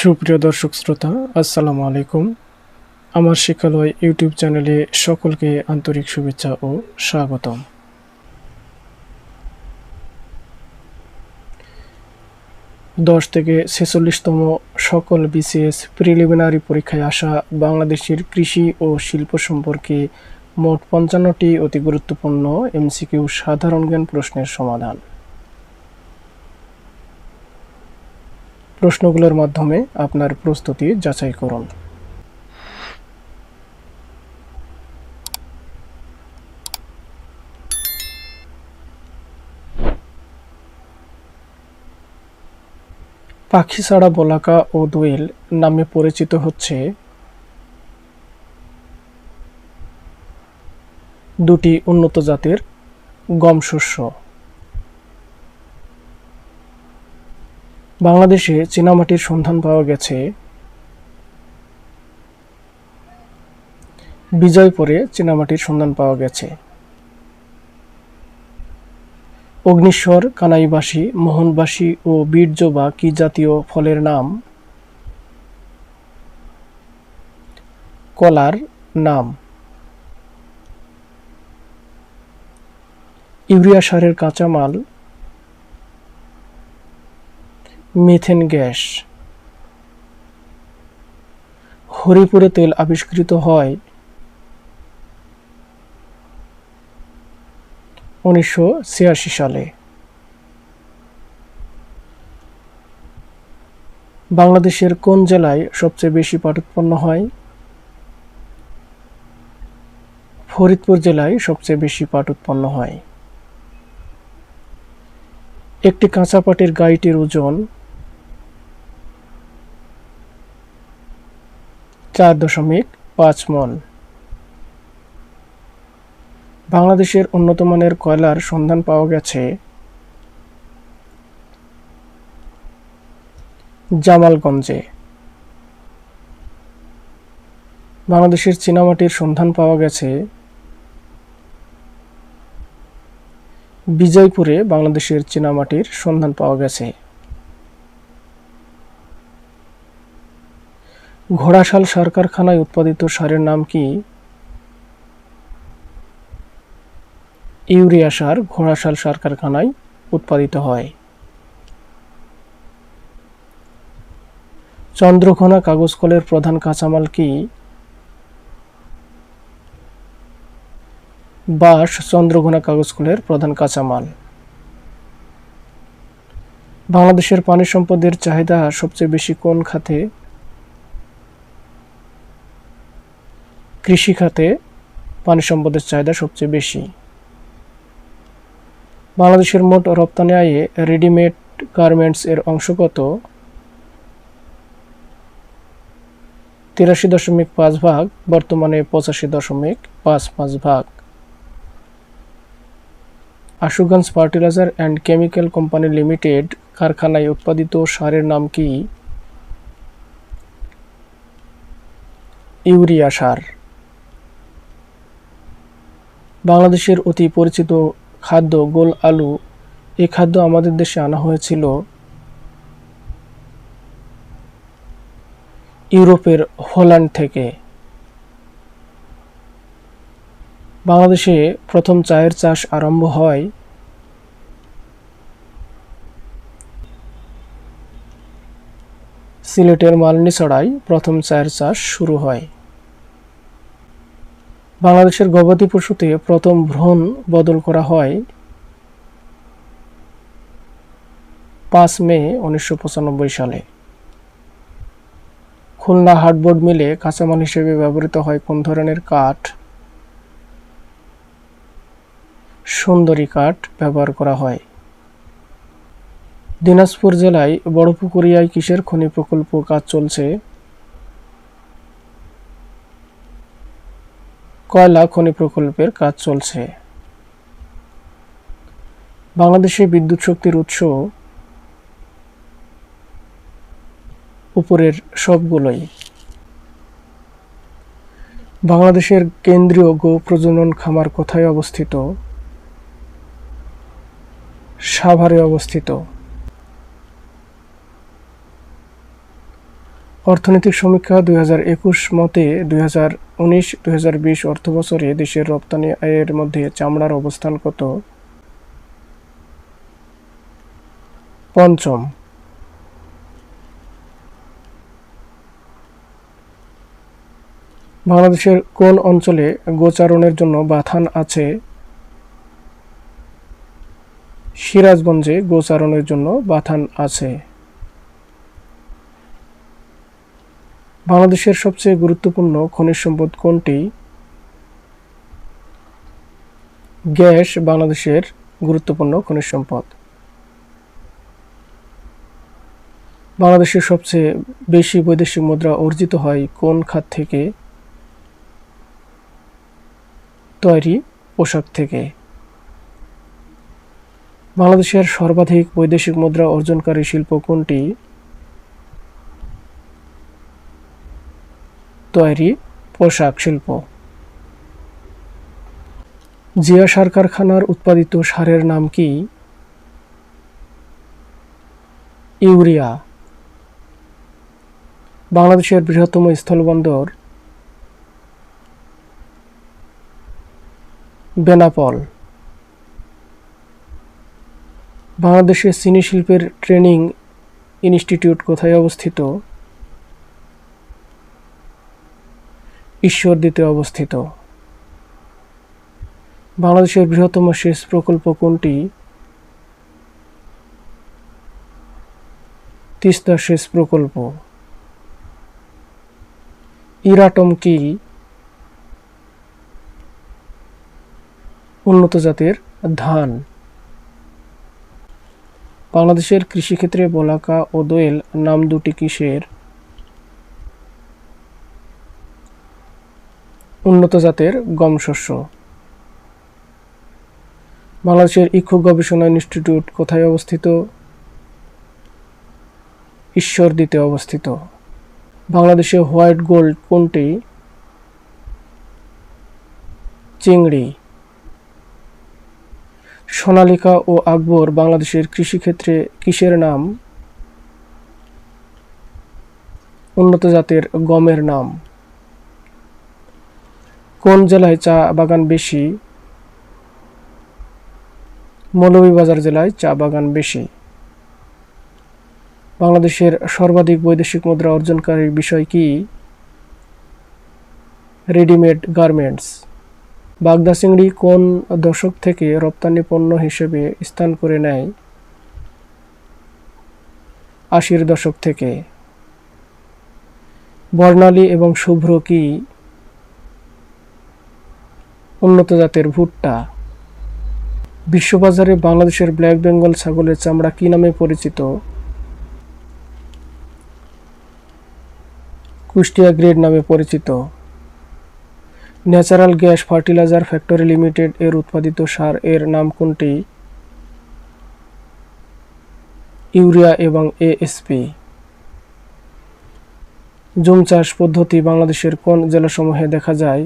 সুপ্রিয় দর্শক শ্রোতা, আসসালামু আলাইকুম। আমার শিক্ষালয় ইউটিউব চ্যানেলে সকলকে আন্তরিক শুভেচ্ছা ও স্বাগতম। দশ থেকে ছেচল্লিশতম সকল বিসিএস প্রিলিমিনারি পরীক্ষায় আসা বাংলাদেশের কৃষি ও শিল্প সম্পর্কে মোট পঞ্চান্নটি অতি গুরুত্বপূর্ণ এমসিকিউ সাধারণ জ্ঞান প্রশ্নের সমাধান। প্রশ্নগুলোর মাধ্যমে আপনার প্রস্তুতি যাচাই করুন। পাখি ছাড়া বলাকা ও দোয়েল নামে পরিচিত হচ্ছে দুটি উন্নত জাতের গম শস্য। বাংলাদেশে চীনামাটির সন্ধান পাওয়া গেছে। বিজয়পুরে চীনামাটির সন্ধান পাওয়া গেছে। অগ্নিশ্বর, কানাইবাসী, মোহনবাসী ও বীর্যবা কি জাতীয় ফলের নাম? কলার নাম। ইউরিয়া সারের কাঁচামাল মিথেন গ্যাস। হরিপুরে তেল আবিষ্কৃত হয় উনিশশো ছিয়াশি সালে। বাংলাদেশের কোন জেলায় সবচেয়ে বেশি পাট উৎপন্ন হয়? ফরিদপুর জেলায় সবচেয়ে বেশি পাট উৎপন্ন হয়। একটি কাঁচা পাটের গাড়িটির ওজন চার দশমিক পাঁচ মন। বাংলাদেশের উন্নত মানের কয়লার সন্ধান পাওয়া গেছে জামালগঞ্জে। বাংলাদেশের চীনামাটির সন্ধান পাওয়া গেছে বিজয়পুরে বাংলাদেশের চীনামাটির সন্ধান পাওয়া গেছে। ঘোড়াশাল সার কারখানায় উৎপাদিত সারের নাম কি? ইউরিয়া সার ঘোড়াশাল সার কারখানায় উৎপাদিত হয়। চন্দ্রঘোনা কাগজ কলের প্রধান কাঁচামাল কি? বাঁশ চন্দ্রঘোনা কাগজ কলের প্রধান কাঁচামাল। বাংলাদেশের পানি সম্পদের চাহিদা সবচেয়ে বেশি কোন খাতে? কৃষি খাতে পানি সম্পদের চাহিদা সবচেয়ে বেশি। বাংলাদেশের মোট রপ্তানি আয়ে রেডিমেড গার্মেন্টস এর অংশ কত? তিরাশি দশমিক পাঁচ ভাগ, বর্তমানে পঁচাশি দশমিক পাঁচ পাঁচ ভাগ। Ashuganj fertiliser and chemical company limited কারখানায় উৎপাদিত সারের নাম কি? ইউরিয়া সার। বাংলাদেশের অতি পরিচিত খাদ্য গোল আলু। এই খাদ্য আমাদের দেশে আনা হয়েছিল ইউরোপের হোল্যান্ড থেকে। বাংলাদেশে প্রথম চায়ের চাষ আরম্ভ হয় সিলেটের মালনীছড়ায় প্রথম চায়ের চাষ শুরু হয়। বাংলাদেশের গবাদি পশুতে প্রথম ভ্রূণ বদল করা হয় পাঁচ মে উনিশশো পঁচানব্বই সালে। খুলনা হার্ডবোর্ড মিলে কাঁচামাল হিসেবে ব্যবহৃত হয় কোন ধরনের কাঠ? সুন্দরী কাঠ ব্যবহার করা হয়। দিনাজপুর জেলায় বড়পুকুরিয়ায় কিসের খনি প্রকল্প কাজ চলছে? কয়লা খনি প্রকল্পের কাজ চলছে। বাংলাদেশে বিদ্যুৎ শক্তির উৎস উপরের সবগুলোই। বাংলাদেশের কেন্দ্রীয় গো প্রজনন খামার কোথায় অবস্থিত? সাভারে অবস্থিত। অর্থনৈতিক সমীক্ষা দুই হাজার একুশ মতে দুই হাজার উনিশ, দুই হাজার বিশ অর্থবছরে দেশের রপ্তানি আয়ের মধ্যে চামড়ার অবস্থান কত? পঞ্চম। বাংলাদেশের কোন অঞ্চলে গোচারণের জন্য বাথান আছে? সিরাজগঞ্জে গোচারণের জন্য বাথান আছে। বাংলাদেশের সবচেয়ে গুরুত্বপূর্ণ খনিজ সম্পদ কোনটি? গ্যাস বাংলাদেশের গুরুত্বপূর্ণ খনিজ সম্পদ। বাংলাদেশের সবচেয়ে বেশি বৈদেশিক মুদ্রা অর্জিত হয় কোন খাত থেকে? তৈরি পোশাক থেকে। বাংলাদেশের সর্বাধিক বৈদেশিক মুদ্রা অর্জনকারী শিল্প কোনটি? তৈরি পোশাক শিল্প। জিয়া সার কারখানার উৎপাদিত সারের নাম কি? ইউরিয়া। বাংলাদেশের বৃহত্তম স্থলবন্দর বেনাপল। বাংলাদেশের চিনি শিল্পের ট্রেনিং ইনস্টিটিউট কোথায় অবস্থিত? ঈশ্বরদীতে অবস্থিত। বাংলাদেশের বৃহত্তম সেচ প্রকল্প কোনটি? তিস্তা সেচ প্রকল্প। ইরাটম কি? উন্নত জাতের ধান। বাংলাদেশের কৃষিক্ষেত্রে বলাকা ও দোয়েল নাম দুটি কিসের? উন্নত জাতের গম শস্য। বাংলাদেশের ইক্ষুক গবেষণা ইনস্টিটিউট কোথায় অবস্থিত? ঈশ্বর ঈশ্বরদীতে অবস্থিত। বাংলাদেশে হোয়াইট গোল্ড কোনটি? চিংড়ি। সোনালিকা ও আকবর বাংলাদেশের কৃষিক্ষেত্রে কিসের নাম? উন্নত জাতের গমের নাম। কোন জেলায় চা বাগান বেশি? মৌলভীবাজার জেলায় চা বাগান বেশি। বাংলাদেশের সর্বাধিক বৈদেশিক মুদ্রা অর্জনকারীর বিষয় কি? Readymade garments. বাগদা চিংড়ি কোন দশক থেকে রপ্তানি পণ্য হিসেবে স্থান করে নেয়? আশির দশক থেকে। বর্ণালী এবং শুভ্র কি? উন্নত জাতের ভুট্টা। বিশ্ববাজারে বাংলাদেশের ব্ল্যাক বেঙ্গল ছাগলের চামড়া কি নামে পরিচিত? কুষ্টিয়া গ্রেড নামে পরিচিত। Natural gas fertiliser factory limited এর উৎপাদিত সার এর নাম কোনটি? ইউরিয়া এবং এএসপি। জুম চাষ পদ্ধতি বাংলাদেশের কোন জেলাসমূহে দেখা যায়?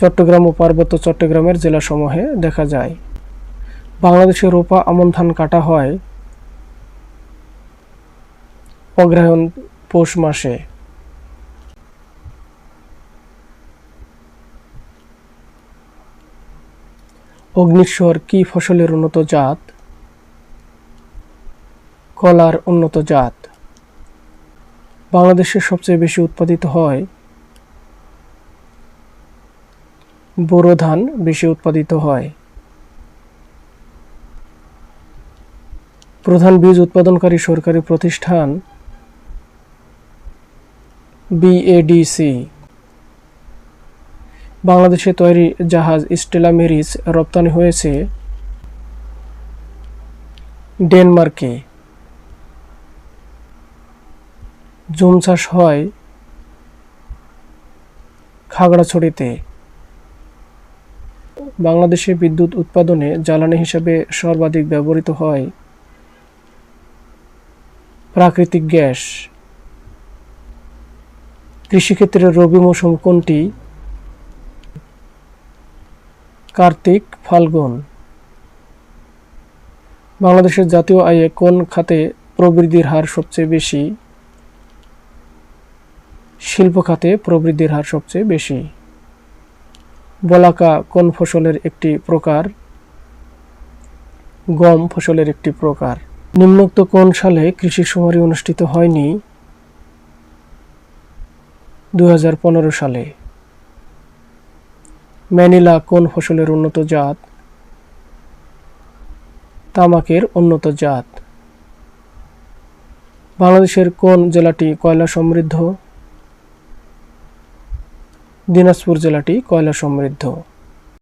চট্টগ্রাম ও পার্বত্য চট্টগ্রামের জেলাসমূহে দেখা যায়। বাংলাদেশে রোপা আমন ধান কাটা হয় অগ্রহায়ণ পৌষ মাসে। অগ্নিশ্বর কি ফসলের উন্নত জাত? কলার উন্নত জাত। বাংলাদেশে সবচেয়ে বেশি উৎপাদিত হয় বোরো ধান বেশি উৎপাদিত হয়। প্রধান বীজ উৎপাদনকারী সরকারি প্রতিষ্ঠান বিএডিসি বাংলাদেশে তৈরি জাহাজ স্টেলা মেরিস রপ্তানি হয়েছে ডেনমার্কে। জুম চাষ হয় খাগড়াছড়িতে। বাংলাদেশে বিদ্যুৎ উৎপাদনে জ্বালানি হিসাবে সর্বাধিক ব্যবহৃত হয় প্রাকৃতিক গ্যাস। কৃষিক্ষেত্রে রবি মৌসুম কোনটি? কার্তিক, ফাল্গুন। বাংলাদেশের জাতীয় আয়ে কোন খাতে প্রবৃদ্ধির হার সবচেয়ে বেশি? শিল্প খাতে প্রবৃদ্ধির হার সবচেয়ে বেশি। বলাকা কোন ফসলের একটি প্রকার? গম ফসলের একটি প্রকার। নিম্নোক্ত কোন সালে কৃষি শুমারি অনুষ্ঠিত হয়নি? দু হাজার পনেরো সালে। ম্যানিলা কোন ফসলের উন্নত জাত? তামাকের উন্নত জাত। বাংলাদেশের কোন জেলাটি কয়লা সমৃদ্ধ? দিনাজপুর জেলাটি কয়লা সমৃদ্ধ।